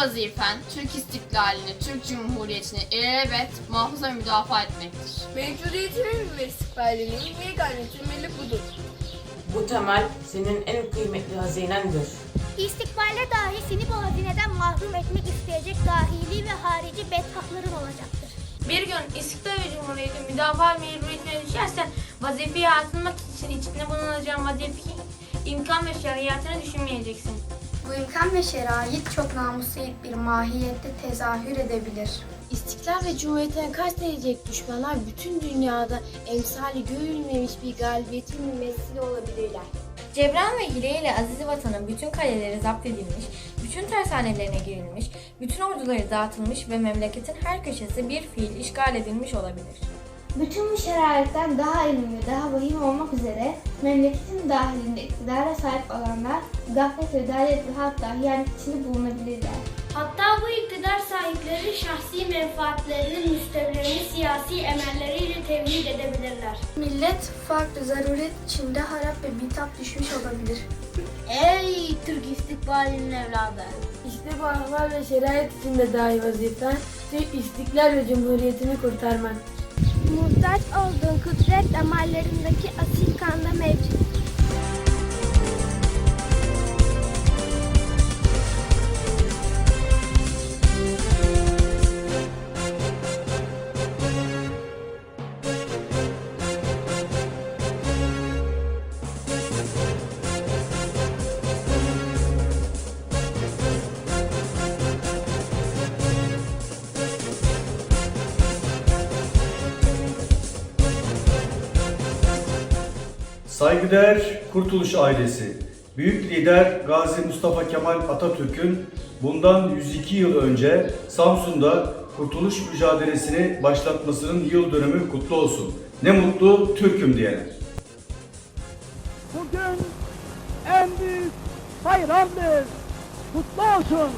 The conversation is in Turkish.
Vazifen Türk istiklalini, Türk Cumhuriyeti'ni ilelebet muhafaza ve müdafaa etmektir. Mevcudiyetinin ve istikbalinin yegane temeli budur. Bu temel senin en kıymetli hazinendir. İstikballe dahi seni bu hazineden mahrum etmek isteyecek dahili ve harici bedhahların olacaktır. Bir gün İstiklal ve Cumhuriyeti müdafaa mecburiyetine düşersen vazifeye atılmak için içinde bulunacağın vazife imkan ve şeriatını düşünmeyeceksin. Bu imkan ve şerait çok namuslu bir mahiyette tezahür edebilir. İstiklal ve Cumhuriyet'e kastedecek düşmanlar bütün dünyada emsali görülmemiş bir galibiyetin mümessili olabilirler. Cebran ve hileyle Aziz Vatan'ın bütün kaleleri zapt edilmiş, bütün tersanelerine girilmiş, bütün orduları dağıtılmış ve memleketin her köşesi bir fiil işgal edilmiş olabilir. Bütün bu şeraitten daha ve daha vahim olmak üzere memleketin dahilinde iktidara sahip olanlar gaflet ve dalet ve hatta hıyanet içinde bulunabilirler. Hatta bu iktidar sahipleri şahsi menfaatlerinin müstevlerini siyasi emelleriyle tevhid edebilirler. Millet farklı zaruret içinde harap ve bitap düşmüş olabilir. Ey Türk istikbalinin evladı! İşte bu ahval ve şerait içinde dahi vazifen Türk istiklal ve cumhuriyetini kurtarmak. Muhtaç olduğun kudret damarlarındaki asil kanda Saygıdeğer Kurtuluş ailesi, büyük lider Gazi Mustafa Kemal Atatürk'ün bundan 102 yıl önce Samsun'da kurtuluş mücadelesini başlatmasının yıl dönümü kutlu olsun. Ne mutlu Türk'üm diyene. Bugün en büyük bayramdır. Kutlu olsun.